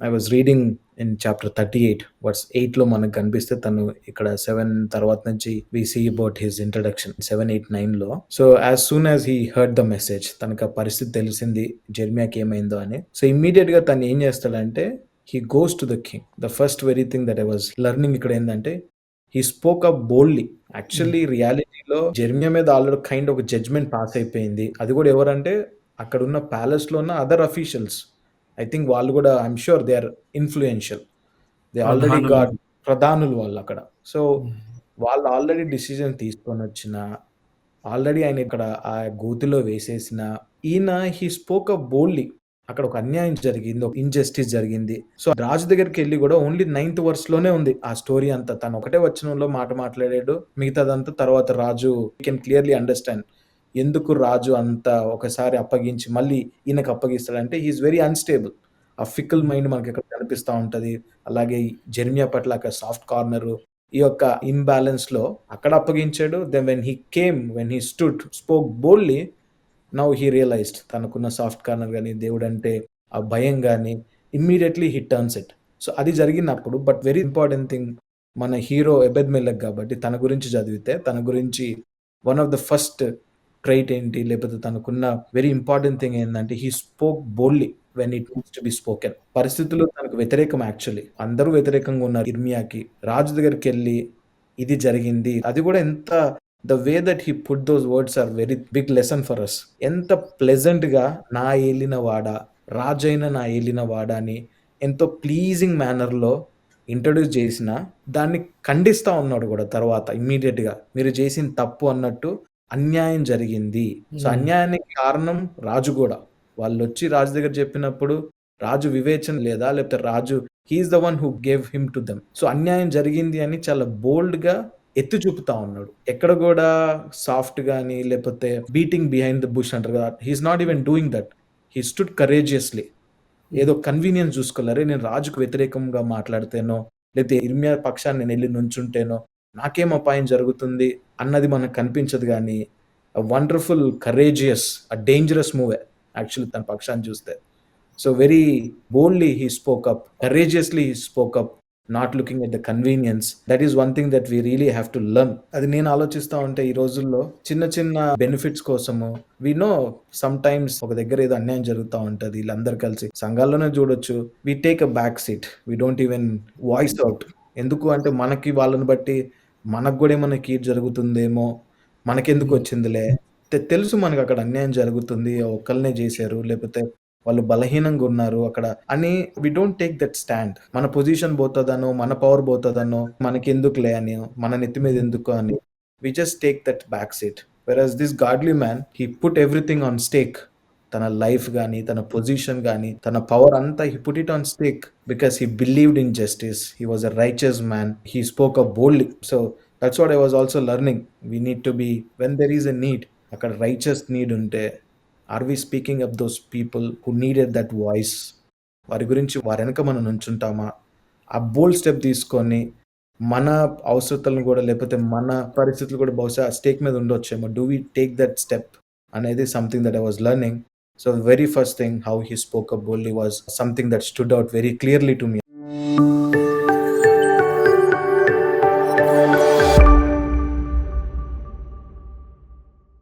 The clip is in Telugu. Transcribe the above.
I was reading in chapter 38 verse 8 లో మనకు కనిపిస్తే తను ఇక్కడ 7 తర్వాత నుంచి we see about his introduction 7 8 9 లో so as soon as he heard the message తనకు ఆ పరిస్థితి తెలిసింది జెర్మియాకి ఏమైందో అని. సో ఇమ్మీడియట్గా తను ఏం చేస్తాడంటే he goes to the king the first very thing that I was learning ఇక్కడ ఏంటంటే he spoke up boldly actually రియాలిటీలో జెర్మియా మీద ఆల్రెడీ కైండ్ ఒక జడ్జ్మెంట్ పాస్ అయిపోయింది. అది కూడా ఎవరంటే అక్కడ ఉన్న ప్యాలెస్లో ఉన్న అదర్ అఫీషియల్స్ ఐ థింక్ వాళ్ళు కూడా I'm sure they are influential. They already. Got ప్రధానులు వాళ్ళు అక్కడ. సో. వాళ్ళు ఆల్రెడీ డిసిజన్ తీసుకొని వచ్చిన ఆల్రెడీ ఆయన ఇక్కడ ఆ గోతిలో వేసేసిన ఈయన హీ స్పోక్ అప్ బోల్డ్లీ. అక్కడ ఒక అన్యాయం జరిగింది ఒక ఇంజస్టిస్ జరిగింది. సో రాజు దగ్గరికి వెళ్ళి కూడా ఓన్లీ నైన్త్ వర్స్లోనే ఉంది. ఆ స్టోరీ అంతా తను ఒకటే వచనంలో మాట మాట్లాడాడు. మిగతాదంతా తర్వాత రాజు కెన్ క్లియర్లీ అండర్స్టాండ్ ఎందుకు రాజు అంత ఒకసారి అప్పగించి మళ్ళీ ఈయనకు అప్పగిస్తాడంటే he's very unstable a fickle mind మనకి ఇక్కడ కనిపిస్తూ ఉంటుంది. అలాగే జెర్మియా పట్ల అక్కడ సాఫ్ట్ కార్నరు ఈ యొక్క ఇంబ్యాలెన్స్లో అక్కడ అప్పగించాడు. Then when he came when he stood spoke boldly now he realised తనకున్న సాఫ్ట్ కార్నర్ కానీ దేవుడు అంటే ఆ భయం కానీ immediately he turns it so అది జరిగినప్పుడు బట్ వెరీ ఇంపార్టెంట్ థింగ్ మన హీరో ఎబెద్ మెల్లక్ కాబట్టి తన గురించి చదివితే తన గురించి one of the first trait ఏంటి? లేకపోతే తనకున్న వెరీ ఇంపార్టెంట్ థింగ్ ఏంటంటే he spoke boldly when it needs to be spoken పరిస్థితులు తనకు వ్యతిరేకం యాక్చువల్లీ అందరూ వ్యతిరేకంగా ఉన్నారు. ఇర్మియాకి రాజు దగ్గరికి వెళ్ళి ఇది జరిగింది. అది కూడా ఎంత the way that he put those words are very big lesson for us ఎంత ప్లెజెంట్గా నా ఏలిన వాడ రాజైన నా ఏలిన వాడ అని ఎంతో ప్లీజింగ్ మేనర్లో ఇంట్రడ్యూస్ చేసిన దాన్ని ఖండిస్తా ఉన్నాడు కూడా తర్వాత ఇమ్మీడియట్గా మీరు చేసిన తప్పు అన్నట్టు అన్యాయం జరిగింది. So Hmm. అన్యాయానికి కారణం రాజు కూడా. వాళ్ళు వచ్చి రాజు దగ్గర చెప్పినప్పుడు రాజు వివేచన లేదా? లేకపోతే రాజు he's the one who gave him to them so అన్యాయం జరిగింది అని చాలా బోల్డ్గా ఎత్తి చూపుతా ఉన్నాడు. ఎక్కడ కూడా సాఫ్ట్ గాని లేకపోతే బీటింగ్ బిహైండ్ ద బుష్ అంటారు కదా? He's not even doing that he stood courageously ఏదో కన్వీనియన్స్ చూసుకోలేరే. నేను రాజుకు వ్యతిరేకంగా మాట్లాడితేనో లేకపోతే ఇర్మియా పక్షాన్ని నేను వెళ్ళి నుంచుంటేనో నాకేం అపాయం జరుగుతుంది అన్నది మనకు కనిపించదు కానీ wonderful courageous a dangerous move actually తన పక్షాన్ని చూస్తే. So very boldly he spoke up courageously he spoke up not looking at the convenience that is one thing that we really have to learn అది నేను ఆలోచిస్తా ఉంటే ఈ రోజుల్లో చిన్న చిన్న బెనిఫిట్స్ కోసము వి నో సమ్ టైమ్స్ ఒక దగ్గర ఏదో అన్యాయం జరుగుతూ ఉంటుంది వీళ్ళందరూ కలిసి సంఘాల్లోనే చూడొచ్చు. We take a back seat we don't even voice out ఎందుకు అంటే మనకి వాళ్ళని బట్టి మనకు కూడా ఏమైనా కీడ్ జరుగుతుందేమో మనకెందుకు వచ్చిందిలే? తె- తెలుసు మనకు అక్కడ అన్యాయం జరుగుతుంది ఒక్కళ్ళనే చేశారు లేకపోతే వాళ్ళు బలహీనంగా ఉన్నారు అక్కడ అని we don't take that stand మన పొజిషన్ పోతుందనో మన పవర్ పోతుందనో మనకి ఎందుకులే అని మన నెత్తి మీద ఎందుకు అని we just take that back seat versus this godly man he put everything on stake తన లైఫ్ కానీ తన పొజిషన్ కానీ తన పవర్ అంతా he put it on stake because he believed in justice. He was a righteous man. He spoke a boldly. So that's what I was also learning. We need to be when there is a need అక్కడ రైచస్ నీడ్ ఉంటే are we speaking up those people who needed that voice? వారి గురించి వారి వెనక మనం నుంచుంటామా? ఆ బోల్డ్ స్టెప్ తీసుకొని మన అవసరతలను కూడా లేకపోతే మన పరిస్థితులు కూడా బహుశా స్టేక్ మీద ఉండొచ్చేమో. Do we take that step అనేది something that I was learning. So the very first thing how he spoke up boldly was something that stood out very clearly to me.